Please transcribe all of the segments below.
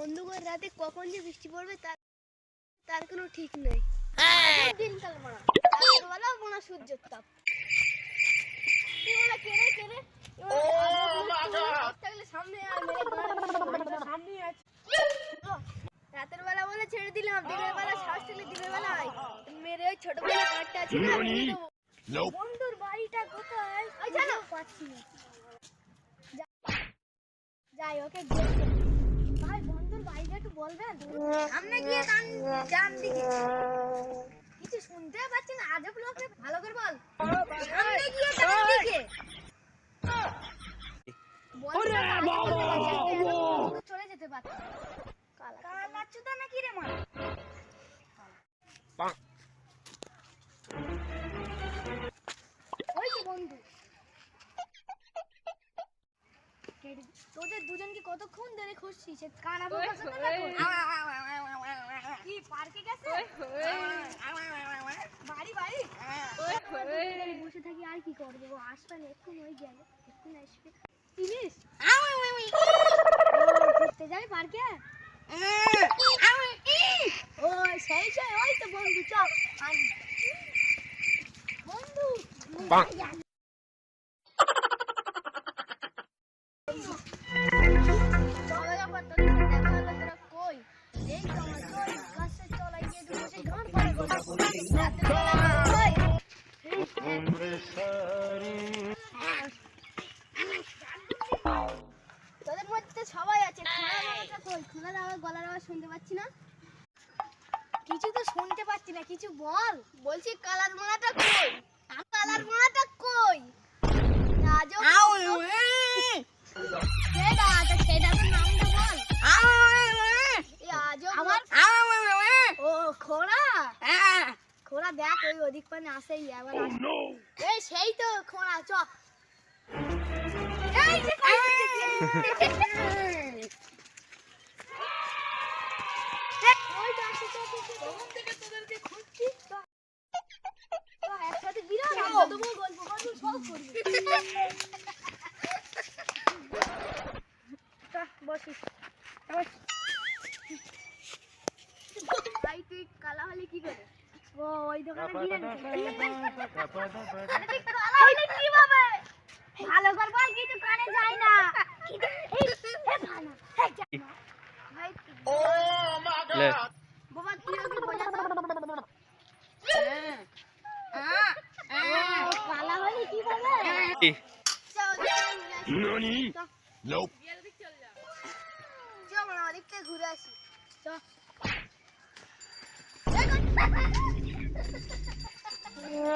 অন্ধকার রাতে কখন যে বৃষ্টি পড়বে তার তার কোনো ঠিক নেই। দিনকাল মারা। রাতেরবেলা সূর্যের তাপ। এগুলো কেড়ে কেড়ে সামনে সামনে আছে রাতের বেলা বলে ছেড়ে দিলাম দিনের বেলা শ্বাস দিনের বেলায় মেরে ওই ছোট বেলা আছে না. বন্ধুর বাড়িটা কোথায়? ওই জানো পাচ্ছি না। যাই ওকে ভাই একটু বলবেন? সামনে গিয়ে ডান ডান দিকে কিছু শুনতে পাচ্ছি না আজব লোকে। ভালো করে বল। সামনে গিয়ে ডান দিকে চলে যেতে পারত। কালা চুদা নাকি রে মা? তোদের দুজনকে কতক্ষণ ধরে খুঁজছি সে কানা বোকা শোনা না? কি পার্কে গেছে? বাড়ি বাড়ি? বসে থাকি আর কি করব? ও আসবে না এক্ষুন ওই গেল এক্ষুন আসবে। চিনিস ও, ঘুরতে যাবি পার্কে? ও সেই সেই ওই তো বন্ধু চ আন- বন্ধু তোদের মধ্যে সবাই আছে, খোলা দাওয়া গলার আওয়াজ শুনতে পাচ্ছি না? কিছু তো শুনতে পাচ্ছি না, কিছু বল। বলছি কালার মোড়াটা দেখ ওই ওদিক পানে আসেই আবার এই সেই তো খোড়া চ আসে। বস। কালা হলি কি করে ও ওই দোকানে বিরিয়ানি হলি কীভাবে? ভালো করে বল কিছু কানে যায় না এই, ভালো. বাবা বোঝা কালা হলি? চল। আমরা ঘুরে আসি চল।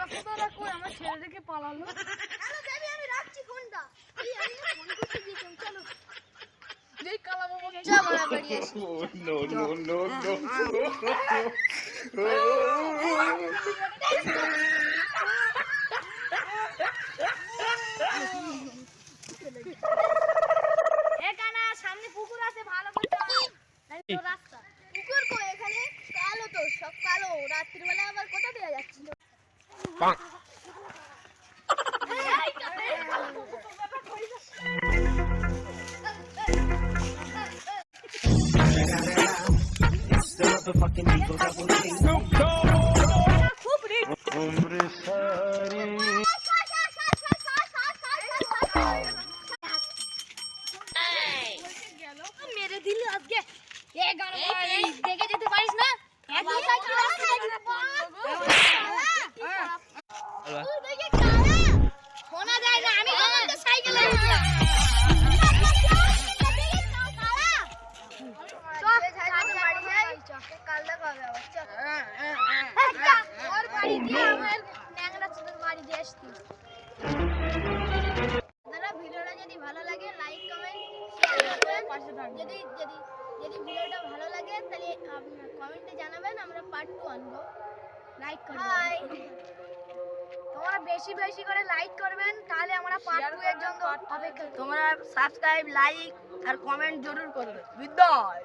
পালাবো কাছে তো রাখো আমার ছেলে দেখে পালালো হ্যালো দেবী আমি রাখছি ফোনটা এই আমি না ফোন করতে দিয়েছিলাম চলো যেই কালাবো চল বড় বেরিয়ে আসি Oh, no, no, no, no. এ কানা সামনে পুকুর আছে ভালো করে চল নাহলে তো রাস্তা পুকুর কই এখানে কালো তো সব কালো রাত্রির বেলা আবার কোথা দিয়ে যাচ্ছিল Bonk. খুব রিচ মেরে দিল আজকে এ গান দেখে যেতে পারিস না ভিডিওটা যদি ভালো লাগে লাইক কমেন্ট শেয়ার করবেন। যদি যদি যদি ভিডিওটা ভালো লাগে তাহলে আপনার কমেন্টে জানাবেন আমরা পার্ট টু আনব। লাইক করবেন। বেশি বেশি করে লাইক করবেন তাহলে আমরা পার্ট টু এর জন্য অপেক্ষা তোমরা সাবস্ক্রাইব লাইক আর কমেন্ট জরুর করবে। বিদ্যায়।